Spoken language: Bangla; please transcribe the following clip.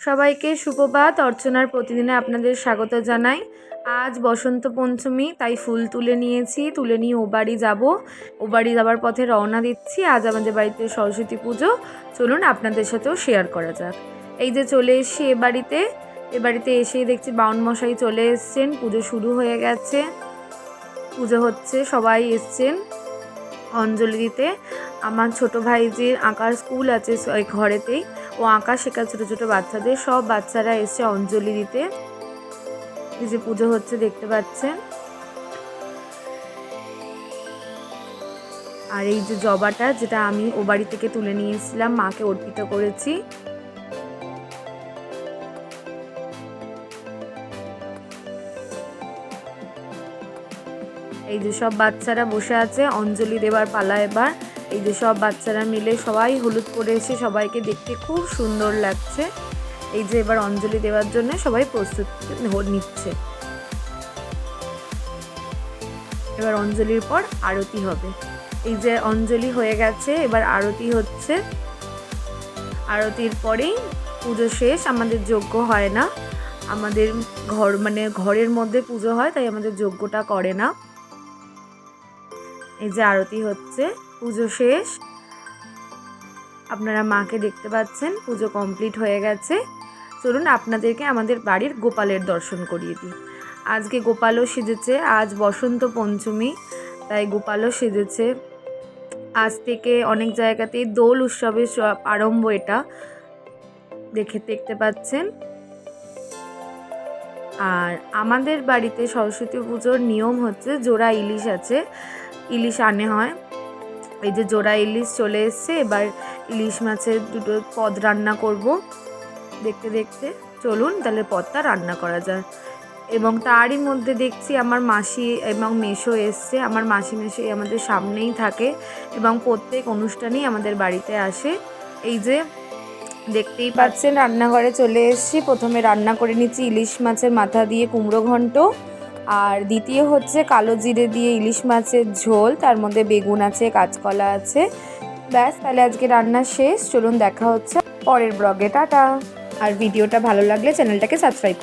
সবাইকে সুপ্রভাত অর্চনার প্রতিদিনে আপনাদের স্বাগত জানাই। আজ বসন্ত পঞ্চমী, তাই ফুল তুলে নিয়েছি। তুলে নিয়ে ও বাড়ি যাব। ও বাড়ি যাওয়ার পথে রওনা দিচ্ছি। আজ আমাদের বাড়িতে সরস্বতী পুজো। চলুন আপনাদের সাথেও শেয়ার করা যাক। এই যে চলে এসেছি এ বাড়িতে। এ বাড়িতে এসেই দেখছি বাউন মশাই চলে এসছেন। পুজো শুরু হয়ে গেছে। পুজো হচ্ছে, সবাই এসছেন অঞ্জলি দিতে। আমার ছোট ভাই যে আঁকার স্কুল আছে ওই ঘরেতেই। ও আঁকা শেখা ছোটো ছোটো বাচ্চাদের। সব বাচ্চারা এসে অঞ্জলি দিতে। যে পুজো হচ্ছে, দেখতে পাচ্ছেন। আর এই যে জবাটা, যেটা আমি ও বাড়ি থেকে তুলে নিয়ে এসেছিলাম, মাকে অর্পিত করেছি। এই যে সব বাচ্চারা বসে আছে, অঞ্জলি দেবার পালা এবার। এই যে সব বাচ্চারা মিলে সবাই হলুদ পরে এসে সবাইকে দেখতে খুব সুন্দর লাগছে। এই যে এবার অঞ্জলি দেওয়ার জন্য সবাই প্রস্তুত নিচ্ছে। এবার অঞ্জলির পর আরতি হবে। এই যে অঞ্জলি হয়ে গেছে, এবার আরতি হচ্ছে। আরতির পরেই পুজো শেষ, আমাদের যজ্ঞ হয় না। আমাদের ঘর মানে ঘরের মধ্যে পুজো হয়, তাই আমাদের যজ্ঞটা করে না। এই যে আরতি হচ্ছে। পুজো শেষ। আপনারা মাকে দেখতে পাচ্ছেন, পুজো কমপ্লিট হয়ে গেছে। চলুন আপনাদেরকে আমাদের বাড়ির গোপালের দর্শন করিয়ে দিই। আজকে গোপালও সেজেছে, আজ বসন্ত পঞ্চমী, তাই গোপালও সেজেছে। আজ থেকে অনেক জায়গাতেই দোল উৎসবের আরম্ভ এটা। দেখে দেখতে পাচ্ছেন। আর আমাদের বাড়িতে সরস্বতী পুজোর নিয়ম হচ্ছে, জোড়া ইলিশ আছে। ইলিশ আনে হয়। এই যে জোড়া ইলিশ চলে এসছে, এবার ইলিশ মাছের দুটো পদ রান্না করব। দেখতে দেখতে চলুন তাহলে পদটা রান্না করা যায় এবং তারই মধ্যে দেখছি আমার মাসি এবং মেশো এসছে। আমার মাসি মেশো আমাদের সামনেই থাকে এবং প্রত্যেক অনুষ্ঠানেই আমাদের বাড়িতে আসে। এই যে দেখতেই পাচ্ছেন, রান্নাঘরে চলে এসেছি। প্রথমে রান্না করে নিচ্ছি ইলিশ মাছের মাথা দিয়ে কুমড়ো ঘন্ট। আর দ্বিতীয় হচ্ছে কালো জিরে দিয়ে ইলিশ মাছের ঝোল, তার মধ্যে বেগুন আছে, কাঁচকলা আছে। ব্যাস, তাহলে আজকে রান্না শেষ। চলুন দেখা হচ্ছে পরের ব্লগে। টাটা। আর ভিডিওটা ভালো লাগলে চ্যানেলটাকে সাবস্ক্রাইব